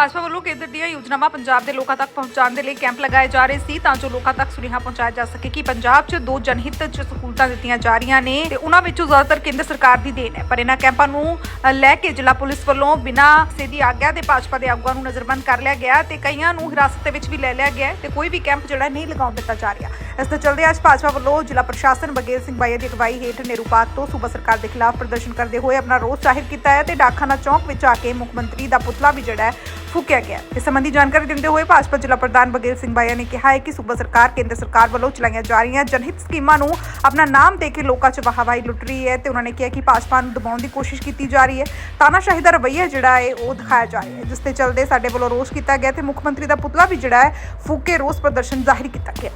ਭਾਜਪਾ ਵੱਲੋਂ ਕੇਂਦਰ ਦੀਆਂ ਯੋਜਨਾਵਾਂ ਪੰਜਾਬ ਦੇ ਲੋਕਾਂ ਤੱਕ ਪਹੁੰਚਾਉਣ ਦੇ ਲਈ ਕੈਂਪ ਲਗਾਏ ਜਾ ਰਹੇ ਸੀ ਤਾਂ ਜੋ ਲੋਕਾਂ ਤੱਕ ਸੁਨੇਹਾ ਪਹੁੰਚਾਇਆ ਜਾ ਸਕੇ ਕਿ ਪੰਜਾਬ 'ਚ ਦੋ ਜਨਹਿਤ 'ਚ ਸਹੂਲਤਾਂ ਦਿੱਤੀਆਂ ਜਾ ਰਹੀਆਂ ਨੇ ਤੇ ਉਹਨਾਂ ਵਿੱਚੋਂ ਜ਼ਿਆਦਾਤਰ ਕੇਂਦਰ ਸਰਕਾਰ ਦੀ ਦੇਣ ਹੈ। ਪਰ ਇਹਨਾਂ ਕੈਂਪਾਂ ਨੂੰ ਲੈ ਕੇ ਜ਼ਿਲ੍ਹਾ ਪੁਲਿਸ ਵੱਲੋਂ ਬਿਨਾਂ ਕਿਸੇ ਦੀ ਆਗਿਆ ਦੇ ਭਾਜਪਾ ਦੇ ਆਗੂਆਂ ਨੂੰ ਨਜ਼ਰਬੰਦ ਕਰ ਲਿਆ ਗਿਆ ਤੇ ਕਈਆਂ ਨੂੰ ਹਿਰਾਸਤ ਦੇ ਵਿੱਚ ਵੀ ਲੈ ਲਿਆ ਗਿਆ ਤੇ ਕੋਈ ਵੀ ਕੈਂਪ ਜਿਹੜਾ ਨਹੀਂ ਲਗਾਉਣ ਦਿੱਤਾ ਜਾ ਰਿਹਾ। ਇਸ ਦੇ ਚਲਦੇ ਅੱਜ ਭਾਜਪਾ ਵੱਲੋਂ ਜ਼ਿਲ੍ਹਾ ਪ੍ਰਸ਼ਾਸਨ ਬਗੇਲ ਸਿੰਘ ਬਾਈਆ ਦੀ ਅਗਵਾਈ ਹੇਠ ਨੇਰੂ ਤੋਂ ਸੂਬਾ ਸਰਕਾਰ ਦੇ ਖਿਲਾਫ ਪ੍ਰਦਰਸ਼ਨ ਕਰਦੇ ਹੋਏ ਆਪਣਾ ਰੋਸ ਜ਼ਾਹਿਰ ਕੀਤਾ ਹੈ ਤੇ ਡਾਖਾਨਾ ਚੌਂਕ ਵਿੱਚ ਆ ਕੇ ਮੁੱਖ ਮੰਤਰੀ ਦਾ ਪੁਤਲਾ ਵੀ ਜਿਹੜਾ ਹੈ ਫੂਕਿਆ ਗਿਆ। ਇਸ ਸੰਬੰਧੀ ਜਾਣਕਾਰੀ ਦਿੰਦੇ ਹੋਏ ਭਾਜਪਾ ਜ਼ਿਲ੍ਹਾ ਪ੍ਰਧਾਨ ਬਗੇਲ ਸਿੰਘ ਬਾਈਆ ਨੇ ਕਿਹਾ ਹੈ ਕਿ ਸੂਬਾ ਸਰਕਾਰ, ਕੇਂਦਰ ਸਰਕਾਰ ਵੱਲੋਂ ਚਲਾਈਆਂ ਜਾ ਰਹੀਆਂ ਜਨਹਿਤ ਸਕੀਮਾਂ ਨੂੰ ਆਪਣਾ ਨਾਮ ਦੇ ਕੇ ਲੋਕਾਂ 'ਚ ਵਾਹਵਾਹੀ ਲੁੱਟ ਰਹੀ ਹੈ ਤੇ ਉਹਨਾਂ ਨੇ ਕਿਹਾ ਕਿ ਭਾਜਪਾ ਨੂੰ ਦਬਾਉਣ ਦੀ ਕੋਸ਼ਿਸ਼ ਕੀਤੀ ਜਾ ਰਹੀ ਹੈ। ਤਾਨਾਸ਼ਾਹੀ ਦਾ ਰਵੱਈਆ ਜਿਹੜਾ ਹੈ, ਉਹ ਦਿਖਾਇਆ ਜਾ ਰਿਹਾ ਹੈ, ਜਿਸ ਤੇ ਚੱਲਦੇ ਸਾਡੇ ਵੱਲੋਂ ਰੋਸ ਕੀਤਾ ਗਿਆ ਤੇ ਮੁੱਖ ਮੰਤਰੀ ਦਾ ਪੁਤਲਾ ਵੀ ਜਿਹੜਾ ਹੈ, ਫੂਕੇ ਰੋਸ ਪ੍ਰਦਰਸ਼ਨ ਜ਼ਾਹਿਰ ਕੀਤਾ ਗਿਆ।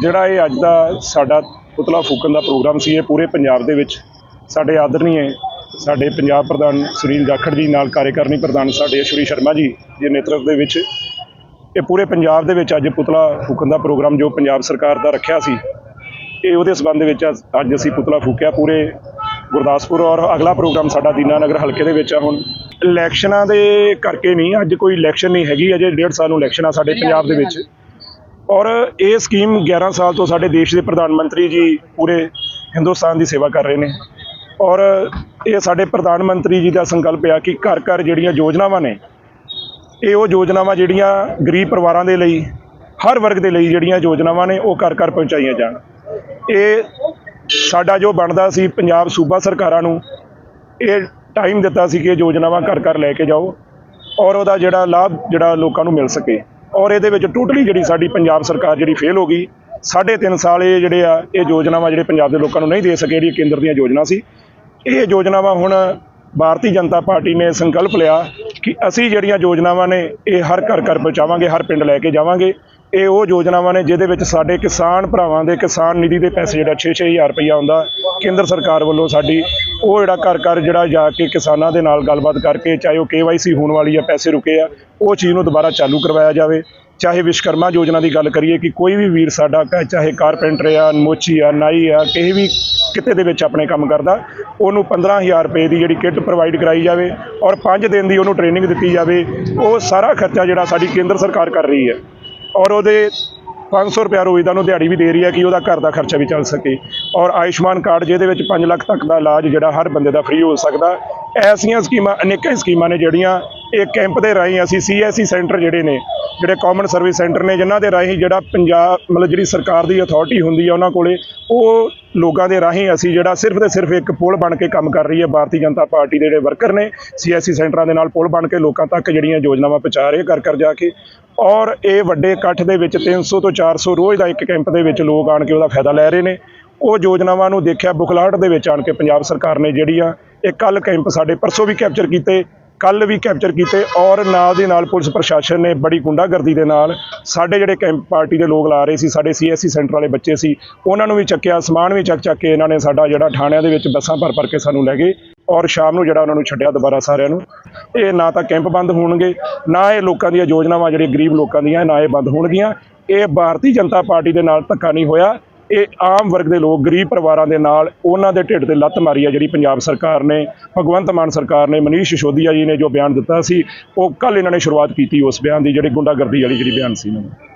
ਜਿਹੜਾ ਇਹ ਅੱਜ ਦਾ ਸਾਡਾ ਪੁਤਲਾ ਫੂਕਣ ਦਾ ਪ੍ਰੋਗਰਾਮ ਸੀ, ਇਹ ਪੂਰੇ ਪੰਜਾਬ ਦੇ ਵਿੱਚ ਸਾਡੇ ਆਦਰਨੀਏ ਸਾਡੇ ਪੰਜਾਬ ਪ੍ਰਧਾਨ ਸੁਨੀਲ ਜਾਖੜ ਜੀ ਨਾਲ ਕਾਰਜਕਾਰਨੀ ਪ੍ਰਧਾਨ ਸਾਡੇ ਅਸ਼ਵਨੀ ਸ਼ਰਮਾ ਜੀ ਦੇ ਨੇਤਰਤਵ ਦੇ ਵਿੱਚ ਇਹ ਪੂਰੇ ਪੰਜਾਬ ਦੇ ਵਿੱਚ ਅੱਜ ਪੁਤਲਾ ਫੂਕਣ ਦਾ ਪ੍ਰੋਗਰਾਮ ਜੋ ਪੰਜਾਬ ਸਰਕਾਰ ਦਾ ਰੱਖਿਆ ਸੀ ਇਹ ਉਹਦੇ ਸਬੰਧ ਵਿੱਚ ਅੱਜ ਅੱਜ ਅਸੀਂ ਪੁਤਲਾ ਫੂਕਿਆ ਪੂਰੇ ਗੁਰਦਾਸਪੁਰ ਔਰ ਅਗਲਾ ਪ੍ਰੋਗਰਾਮ ਸਾਡਾ ਦੀਨਾਨਗਰ ਹਲਕੇ ਦੇ ਵਿੱਚ ਆ ਹੁਣ। ਇਲੈਕਸ਼ਨਾਂ ਦੇ ਕਰਕੇ ਨਹੀਂ ਅੱਜ ਕੋਈ ਇਲੈਕਸ਼ਨ ਨਹੀਂ ਹੈਗੀ ਅਜੇ ਡੇਢ ਸਾਲ ਨੂੰ ਇਲੈਕਸ਼ਨ ਆ ਸਾਡੇ ਪੰਜਾਬ ਦੇ ਵਿੱਚ। ਔਰ ਇਹ ਸਕੀਮ 11 ਸਾਲ ਤੋਂ ਸਾਡੇ ਦੇਸ਼ ਦੇ ਪ੍ਰਧਾਨ ਮੰਤਰੀ ਜੀ ਪੂਰੇ ਹਿੰਦੁਸਤਾਨ ਦੀ ਸੇਵਾ ਕਰ ਰਹੇ ਨੇ। ਔਰ ਇਹ ਸਾਡੇ ਪ੍ਰਧਾਨ ਮੰਤਰੀ ਜੀ ਦਾ ਸੰਕਲਪ ਆ ਕਿ ਘਰ ਘਰ ਜਿਹੜੀਆਂ ਯੋਜਨਾਵਾਂ ਨੇ, ਇਹ ਉਹ ਯੋਜਨਾਵਾਂ ਜਿਹੜੀਆਂ ਗਰੀਬ ਪਰਿਵਾਰਾਂ ਦੇ ਲਈ, ਹਰ ਵਰਗ ਦੇ ਲਈ ਜਿਹੜੀਆਂ ਯੋਜਨਾਵਾਂ ਨੇ, ਉਹ ਘਰ ਘਰ ਪਹੁੰਚਾਈਆਂ ਜਾਣ। ਇਹ ਸਾਡਾ ਜੋ ਬਣਦਾ ਸੀ ਪੰਜਾਬ ਸੂਬਾ ਸਰਕਾਰਾਂ ਨੂੰ, ਇਹ ਟਾਈਮ ਦਿੱਤਾ ਸੀ ਕਿ ਇਹ ਯੋਜਨਾਵਾਂ ਘਰ ਘਰ ਲੈ ਕੇ ਜਾਓ ਔਰ ਉਹਦਾ ਜਿਹੜਾ ਲਾਭ ਜਿਹੜਾ ਲੋਕਾਂ ਨੂੰ ਮਿਲ ਸਕੇ। ਔਰ ਇਹਦੇ ਵਿੱਚ ਟੋਟਲੀ ਜਿਹੜੀ ਸਾਡੀ ਪੰਜਾਬ ਸਰਕਾਰ ਜਿਹੜੀ ਫੇਲ ਹੋ ਗਈ, ਸਾਢੇ ਤਿੰਨ ਸਾਲ ਇਹ ਜਿਹੜੇ ਆ, ਇਹ ਯੋਜਨਾਵਾਂ ਜਿਹੜੇ ਪੰਜਾਬ ਦੇ ਲੋਕਾਂ ਨੂੰ ਨਹੀਂ ਦੇ ਸਕੇ ਜਿਹੜੀ ਕੇਂਦਰ ਦੀਆਂ ਯੋਜਨਾ ਸੀ। ਇਹ ਯੋਜਨਾਵਾਂ ਹੁਣ ਭਾਰਤੀ ਜਨਤਾ ਪਾਰਟੀ ਨੇ ਸੰਕਲਪ ਲਿਆ ਕਿ ਅਸੀਂ ਜਿਹੜੀਆਂ ਯੋਜਨਾਵਾਂ ਨੇ ਇਹ ਹਰ ਘਰ ਘਰ ਪਹੁੰਚਾਵਾਂਗੇ, ਹਰ ਪਿੰਡ ਲੈ ਕੇ ਜਾਵਾਂਗੇ। ਇਹ ਉਹ ਯੋਜਨਾਵਾਂ ਨੇ ਜਿਹਦੇ ਵਿੱਚ ਸਾਡੇ ਕਿਸਾਨ ਭਰਾਵਾਂ ਦੇ ਕਿਸਾਨ ਨਿਧੀ ਦੇ ਪੈਸੇ ਜਿਹੜਾ 6-6000 ਰੁਪਈਆ ਆਉਂਦਾ। ਕੇਂਦਰ ਸਰਕਾਰ ਵੱਲੋਂ ਸਾਡੀ ਉਹ ਜਿਹੜਾ ਘਰ ਘਰ ਜਿਹੜਾ ਜਾ ਕੇ ਕਿਸਾਨਾਂ ਦੇ ਨਾਲ ਗੱਲਬਾਤ ਕਰਕੇ ਚਾਹੇ ਉਹ KYC ਹੋਣ ਵਾਲੀ ਆ, ਪੈਸੇ ਰੁਕੇ ਆ, ਉਹ ਚੀਜ਼ ਨੂੰ ਦੁਬਾਰਾ ਚਾਲੂ ਕਰਵਾਇਆ ਜਾਵੇ। ਚਾਹੇ ਵਿਸ਼ਕਰਮਾ ਯੋਜਨਾ ਦੀ ਗੱਲ ਕਰੀਏ ਕਿ ਕੋਈ ਵੀ ਵੀਰ ਸਾਡਾ ਕ- ਚਾਹੇ ਕਾਰਪੈਂਟਰ ਆ, ਮੋਚੀ ਆ, ਨਾਈ ਆ, ਕਿਸੇ ਵੀ ਕਿਤੇ ਦੇ ਵਿੱਚ ਆਪਣੇ ਕੰਮ ਕਰਦਾ, ਉਹਨੂੰ 15000 ਰੁਪਏ ਦੀ ਜਿਹੜੀ ਕਿੱਟ ਪ੍ਰੋਵਾਈਡ ਕਰਾਈ ਜਾਵੇ ਔਰ 5 ਦਿਨ ਦੀ ਉਹਨੂੰ ਟ੍ਰੇਨਿੰਗ ਦਿੱਤੀ ਜਾਵੇ, ਉਹ ਸਾਰਾ ਖਰਚਾ ਜਿਹੜਾ ਸਾਡੀ ਕੇਂਦਰ ਸਰਕਾਰ ਕਰ ਰਹੀ ਹੈ। ਔਰ ਉਹਦੇ 500 ਰੁਪਏ ਰੋਜ਼ ਦਾ ਉਹਨੂੰ ਦਿਹਾੜੀ ਵੀ ਦੇ ਰਹੀ ਹੈ ਕਿ ਉਹਦਾ ਘਰ ਦਾ ਖਰਚਾ ਵੀ ਚੱਲ ਸਕੇ। ਔਰ ਆਯੁਸ਼ਮਾਨ ਕਾਰਡ ਜਿਹਦੇ ਵਿੱਚ 5 ਲੱਖ ਤੱਕ ਦਾ ਇਲਾਜ ਜਿਹੜਾ ਹਰ ਬੰਦੇ ਦਾ ਫ੍ਰੀ ਹੋ ਸਕਦਾ। ਐਸੀਆਂ ਸਕੀਮਾਂ, ਅਨੇਕਾਂ ਸਕੀਮਾਂ ਨੇ ਜਿਹੜੀਆਂ ਇਹ ਕੈਂਪ ਦੇ ਰਾਹੀਂ ਅਸੀਂ ਸੀਐਸਸੀ ਸੈਂਟਰ ਜਿਹੜੇ ਨੇ, ਜਿਹੜੇ ਕਾਮਨ ਸਰਵਿਸ ਸੈਂਟਰ ਨੇ, ਜਿਨ੍ਹਾਂ ਦੇ ਰਾਹੀਂ ਜਿਹੜਾ ਪੰਜਾਬ, ਮਤਲਬ ਜਿਹੜੀ ਸਰਕਾਰ ਦੀ ਅਥਾਰਟੀ ਹੁੰਦੀ ਹੈ ਉਹਨਾਂ ਕੋਲੇ, ਉਹ ਲੋਕਾਂ ਦੇ ਰਾਹੀਂ ਅਸੀਂ ਜਿਹੜਾ ਸਿਰਫ ਤੇ ਸਿਰਫ ਇੱਕ ਪੁਲ ਬਣ ਕੇ ਕੰਮ ਕਰ ਰਹੀ ਹੈ, ਭਾਰਤੀ ਜਨਤਾ ਪਾਰਟੀ ਦੇ ਜਿਹੜੇ ਵਰਕਰ ਨੇ ਸੀਐਸਸੀ ਸੈਂਟਰਾਂ ਦੇ ਨਾਲ ਪੁਲ ਬਣ ਕੇ ਲੋਕਾਂ ਤੱਕ ਜਿਹੜੀਆਂ ਯੋਜਨਾਵਾਂ ਪਹੁੰਚਾ ਰਹੇ ਕਰ ਕਰ ਜਾ ਕੇ, ਔਰ ਇਹ ਵੱਡੇ ਇਕੱਠ ਦੇ ਵਿੱਚ 300 ਤੋਂ 400 ਰੋਜ਼ ਦਾ ਇੱਕ ਕੈਂਪ ਦੇ ਵਿੱਚ ਲੋਕ ਆਣ ਕੇ ਉਹਦਾ ਫਾਇਦਾ ਲੈ ਰਹੇ ਨੇ, ਉਹ ਯੋਜਨਾਵਾਂ ਨੂੰ ਦੇਖਿਆ ਬੁਖਲਾਹਟ ਦੇ ਵਿੱਚ ਆਣ ਕੇ ਪੰਜਾਬ ਸਰਕਾਰ ਨੇ ਜਿਹੜੀਆਂ ਇਹ ਕੱਲ ਕੈਂਪ ਸਾਡੇ ਪਰਸੋਂ ਵੀ ਕੈਪਚਰ ਕੀਤੇ ਕੱਲ ਵੀ ਕੈਪਚਰ ਕੀਤੇ ਔਰ ਨਾਲ ਦੇ ਨਾਲ ਪੁਲਿਸ ਪ੍ਰਸ਼ਾਸਨ ਨੇ ਬੜੀ ਗੁੰਡਾਗਰਦੀ ਦੇ ਨਾਲ ਸਾਡੇ ਜਿਹੜੇ ਕੈਂਪ ਪਾਰਟੀ ਦੇ ਲੋਕ ਲਾ ਰਹੇ ਸੀ, ਸਾਡੇ ਸੀਐਸਸੀ ਸੈਂਟਰ ਵਾਲੇ ਬੱਚੇ ਸੀ, ਉਹਨਾਂ ਨੂੰ ਵੀ ਚੱਕਿਆ, ਸਮਾਨ ਵੀ ਚੱਕ ਚੱਕ ਕੇ ਇਹਨਾਂ ਨੇ ਸਾਡਾ ਜਿਹੜਾ ਥਾਣਿਆਂ ਦੇ ਵਿੱਚ ਬੱਸਾਂ ਭਰ ਭਰ ਕੇ ਸਾਨੂੰ ਲੈ ਗਏ ਔਰ ਸ਼ਾਮ ਨੂੰ ਜਿਹੜਾ ਉਹਨਾਂ ਨੂੰ ਛੱਡਿਆ ਦੁਬਾਰਾ ਸਾਰਿਆਂ ਨੂੰ। ਇਹ ਨਾ ਤਾਂ ਕੈਂਪ ਬੰਦ ਹੋਣਗੇ, ਨਾ ਇਹ ਲੋਕਾਂ ਦੀਆਂ ਯੋਜਨਾਵਾਂ ਜਿਹੜੀਆਂ ਗਰੀਬ ਲੋਕਾਂ ਦੀਆਂ, ਨਾ ਇਹ ਬੰਦ ਹੋਣਗੀਆਂ। ਇਹ ਭਾਰਤੀ ਜਨਤਾ ਪਾਰਟੀ ਦੇ ਨਾਲ ਧੱਕਾ ਨਹੀਂ ਹੋਇਆ। ਇਹ ਆਮ ਵਰਗ ਦੇ ਲੋਕ, ਗਰੀਬ ਪਰਿਵਾਰਾਂ ਦੇ ਨਾਲ ਉਹਨਾਂ ਦੇ ਢਿੱਡ ਤੇ ਲੱਤ ਮਾਰੀ ਆ ਜਿਹੜੀ ਪੰਜਾਬ ਸਰਕਾਰ ਨੇ, ਭਗਵੰਤ ਮਾਨ ਸਰਕਾਰ ਨੇ, ਮਨੀਸ਼ ਸਿਸੋਦੀਆ ਜੀ ਨੇ ਜੋ ਬਿਆਨ ਦਿੱਤਾ ਸੀ, ਉਹ ਕੱਲ ਇਹਨਾਂ ਨੇ ਸ਼ੁਰੂਆਤ ਕੀਤੀ ਉਸ ਬਿਆਨ ਦੀ, ਜਿਹੜੀ ਗੁੰਡਾਗਰਦੀ ਵਾਲੀ ਜਿਹੜੀ ਬਿਆਨ ਸੀ ਇਹਨਾਂ ਦਾ।